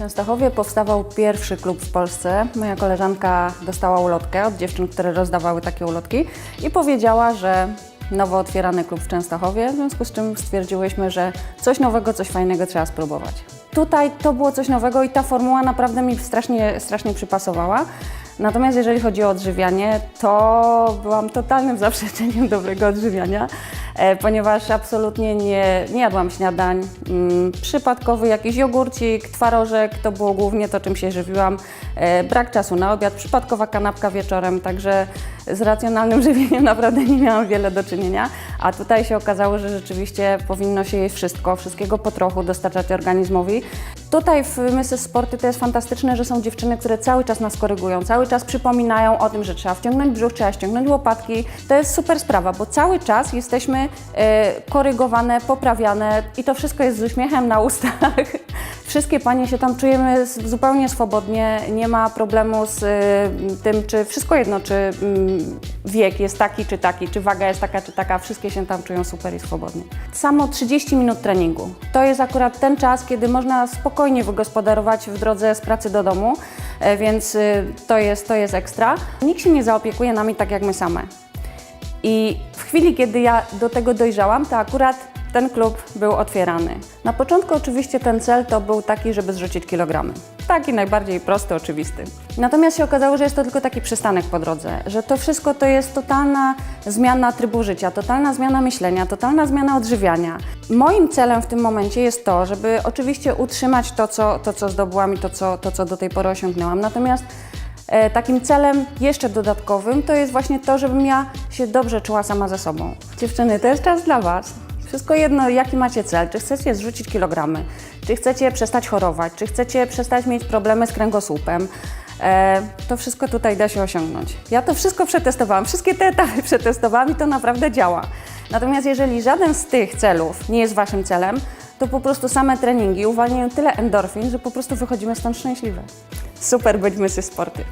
Częstochowie powstawał pierwszy klub w Polsce. Moja koleżanka dostała ulotkę od dziewczyn, które rozdawały takie ulotki i powiedziała, że nowo otwierany klub w Częstochowie, w związku z czym stwierdziłyśmy, że coś nowego, coś fajnego trzeba spróbować. Tutaj to było coś nowego i ta formuła naprawdę mi strasznie, strasznie przypasowała. Natomiast jeżeli chodzi o odżywianie, to byłam totalnym zaprzeczeniem dobrego odżywiania, ponieważ absolutnie nie, nie jadłam śniadań. Mm, przypadkowy jakiś jogurcik, twarożek, to było głównie to, czym się żywiłam. E, brak czasu na obiad, przypadkowa kanapka wieczorem, także z racjonalnym żywieniem naprawdę nie miałam wiele do czynienia. A tutaj się okazało, że rzeczywiście powinno się jeść wszystko, wszystkiego po trochu dostarczać organizmowi. Tutaj w Mrs. Sporty to jest fantastyczne, że są dziewczyny, które cały czas nas korygują, cały czas przypominają o tym, że trzeba wciągnąć brzuch, trzeba ściągnąć łopatki. To jest super sprawa, bo cały czas jesteśmy e, korygowane, poprawiane i to wszystko jest z uśmiechem na ustach. Wszystkie panie się tam czujemy zupełnie swobodnie, nie ma problemu z y, tym, czy wszystko jedno, czy mm, wiek jest taki, czy taki, czy waga jest taka, czy taka, wszystkie się tam czują super i swobodnie. Samo 30 minut treningu. To jest akurat ten czas, kiedy można spokojnie wygospodarować w drodze z pracy do domu, e, więc y, to jest, to jest ekstra. Nikt się nie zaopiekuje nami tak jak my same. I w chwili, kiedy ja do tego dojrzałam, to akurat ten klub był otwierany. Na początku oczywiście ten cel to był taki, żeby zrzucić kilogramy. Taki najbardziej prosty, oczywisty. Natomiast się okazało, że jest to tylko taki przystanek po drodze, że to wszystko to jest totalna zmiana trybu życia, totalna zmiana myślenia, totalna zmiana odżywiania. Moim celem w tym momencie jest to, żeby oczywiście utrzymać to, co, to, co zdobyłam i to co, to, co do tej pory osiągnęłam. Natomiast E, Takim celem jeszcze dodatkowym to jest właśnie to, żebym ja się dobrze czuła sama ze sobą. Dziewczyny, to jest czas dla Was. Wszystko jedno, jaki macie cel. Czy chcecie zrzucić kilogramy, czy chcecie przestać chorować, czy chcecie przestać mieć problemy z kręgosłupem. E, to wszystko tutaj da się osiągnąć. Ja to wszystko przetestowałam, wszystkie te etapy przetestowałam i to naprawdę działa. Natomiast jeżeli żaden z tych celów nie jest Waszym celem, to po prostu same treningi uwalniają tyle endorfin, że po prostu wychodzimy stąd szczęśliwe. Super być Mrs. Sporty.